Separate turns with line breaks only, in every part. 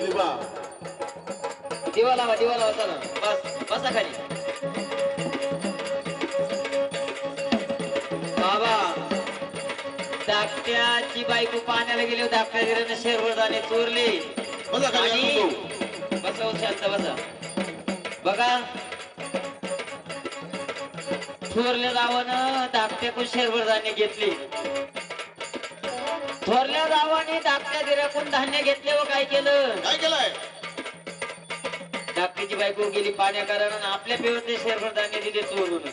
दिवा.
दिवा लावा दिवा लावा चला. बस बसा खाली. धाकट्याची बायको पाण्याला गेली धाकट्या दिराने शेरवरदाने चोरली.
बसा खाली
आणि. बसा. शांत बसा. बघा. थोरल्या गावानं धाकट्याकून शेरवरदाने घेतली. थोरल्या गावाने धाकट्या दिराकून धान्य घेतले व काय केलं?
काय केलंय?
धाकटीची बायको गेली पाण्या कारण आपल्या पेवरचे शेरभर धान्य दिले चोरून.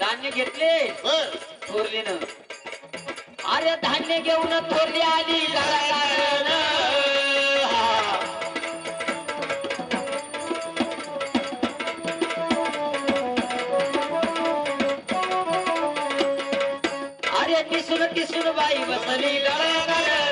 धान्य घेतले.
बर.
चोरलीनं. अरे धान्य घेऊन थोरली आली अरे दिसून दिसून बाई बसली लळा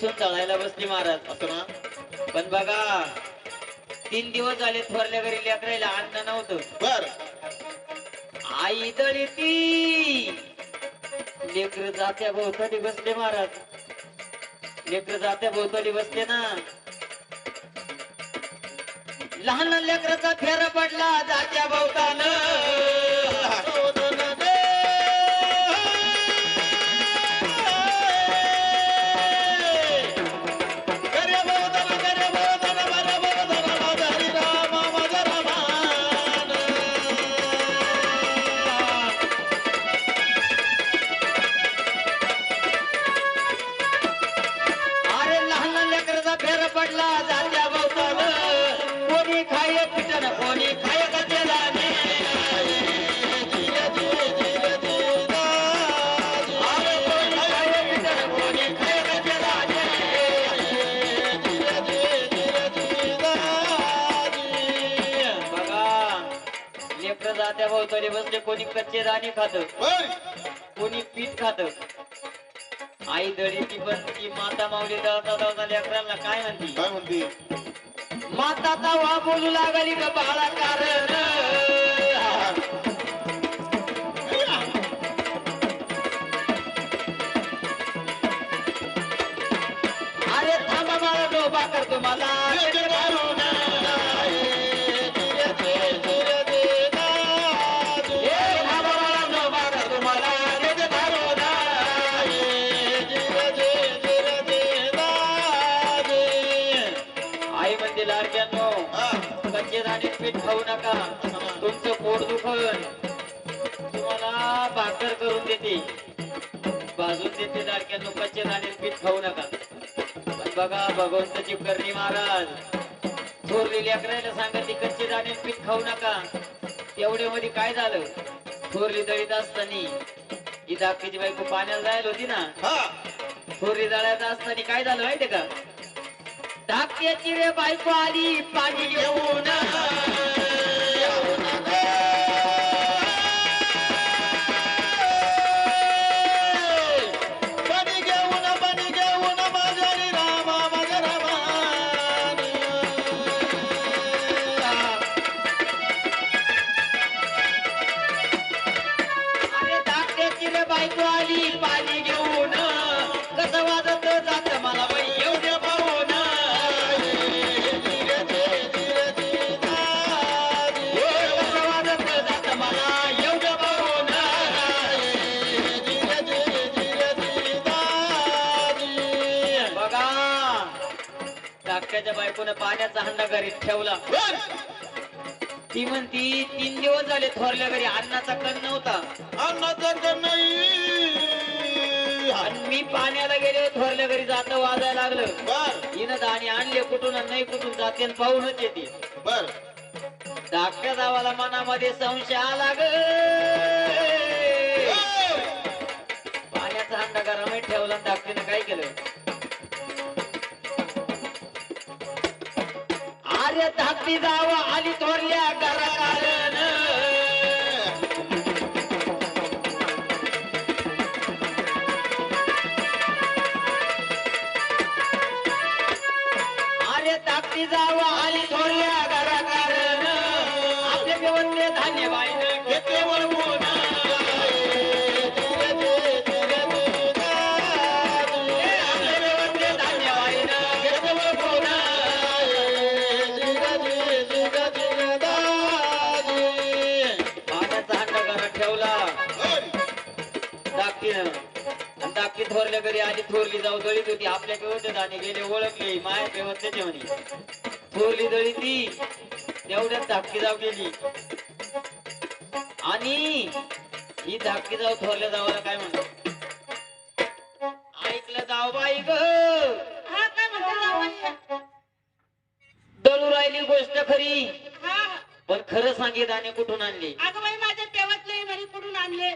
टिसून तळायला बसली महाराज.
असं ना?
पण बघा तीन दिवस झाले थोरल्या घरी लेकरायला अन्न नव्हतं.
बर.
आई तरी ती लेकर जात्या भोवताली बसले महाराज. लेकर जात्या भोवताली बसले ना. लहान लहान लेकराचा फेरा पडला जात्या भोवतान भोवताली बसले कोणी कच्चे दाणे खात कोणी पीठ खात. आई दळी ती पण ती माता माऊली दळता दळता लेकरांना काय म्हणती?
काय म्हणते?
माता तवा बोलू लागली ग बाळा कारण? खाऊ नका. तुमचं पोट दुखन तुम्हाला भाकर करून देते. भाजून देते लाडक्यांनो कच्चे दाणे पीठ खाऊ नका. पण बघा भगवंताची करणी महाराज थोरली लेकरायला सांगा ती कच्चे दाणे पीठ खाऊ नका. तेवढे मध्ये काय झालं? थोरली दळीत असताना ही धाकटीची बायको पाण्याला जायला होती ना? थोरली दळायचं असताना काय झालं माहितीये का? धाकट्याची रे बायको आली पाणी घेऊन. काकाच्या बायकोनं पाण्याचा हंडा घरी ठेवला. ती म्हणती तीन दिवस झाले थोरल्या घरी अन्नाचा कण नव्हता.
अन्नाचा कण नाही.
आणि मी पाण्याला गेले थोरल्या घरी जात वाजायला लागलं. तिनं दाणे आणले कुठून नाही कुठून जाते आणि पाहूनच येते.
बर.
धाकट्या जावाला मनामध्ये संशय आला ग. पाण्याचा हंडा गरम ठेवला धाकटीनं काय केलं? अरे धाकटी जावा आली थोरल्या घरात जावा आली थोरल्या घरात आणि धाकटी थोरल्या घरी आली थोरली जाऊ दळीत होती. आपल्या व्यवस्थेत आणि गेले ओळखले माया व्यवस्थेचे म्हणे. थोरली दळी ती तेवढ्यात धाकटी जाऊ गेली. आणि ही धाकटी जाऊ थोरल्या जावाला काय म्हणत ऐकलं जाऊ बाई ग.
हा काय म्हणते जावई?
दळू राहिली गोष्ट खरी.
हा.
पण खरं सांगे दाणे कुठून आणले?
अगं बाई माझ्या पेवातले घरी कुठून आणले?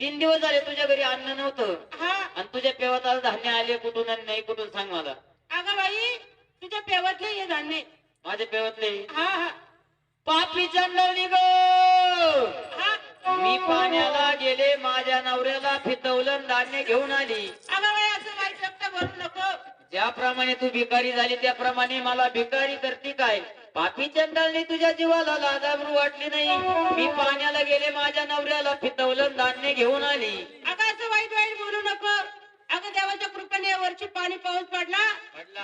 तीन दिवस झाले तुझ्या घरी अन्न नव्हतं.
हा.
आणि तुझ्या पेवात आज धान्य आले कुठून आणि नाही कुठून सांग मला.
अगं बाई तुझ्या पेवातले हे धान्य.
माझ्या पेवातले?
हा हा.
पापी चंडळी ग!
हा.
मी पाण्याला गेले माझ्या नवऱ्याला फितवलं धान्य घेऊन आली. ज्याप्रमाणे तू भिकारी झाली त्याप्रमाणे मला भिकारी करते काय? पापी चंडळणी तुझ्या जीवाला लाजाबरू वाटली नाही. मी पाण्याला गेले माझ्या नवऱ्याला फितवलं धान्य घेऊन आली.
अगं असं वाईट वाईट बोलू नको. अगं देवाच्या कृपेने या वर्षी पाणी पाऊस पडला.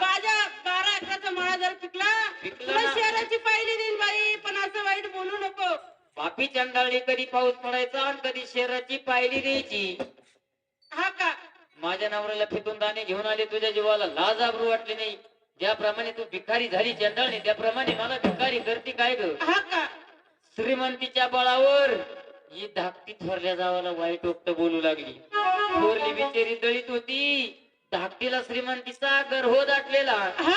माझ्या बारा एकराचा मळा जर पिकला. शहराची पाहिली देईन बाई पण असं वाईट बोलू नको.
पापी चंडाळी कधी पाऊस पडायचा आणि कधी शहराची पायली द्यायची? माझ्या नवऱ्याला फितून दाणे घेऊन आले तुझ्या जीवाला लाज आबरू वाटली नाही. ज्याप्रमाणे तू भिकारी झाली चंडाळी त्याप्रमाणे मला भिकारी करते काय ग?
का?
श्रीमंतीच्या बळावर. ही धाकटी थोरल्या जावाला वाईट ओक्त बोलू लागली. थोरली बिचारी दळीत होती. धाकटीला श्रीमंतीचा गर्भ दाटलेला.
हा?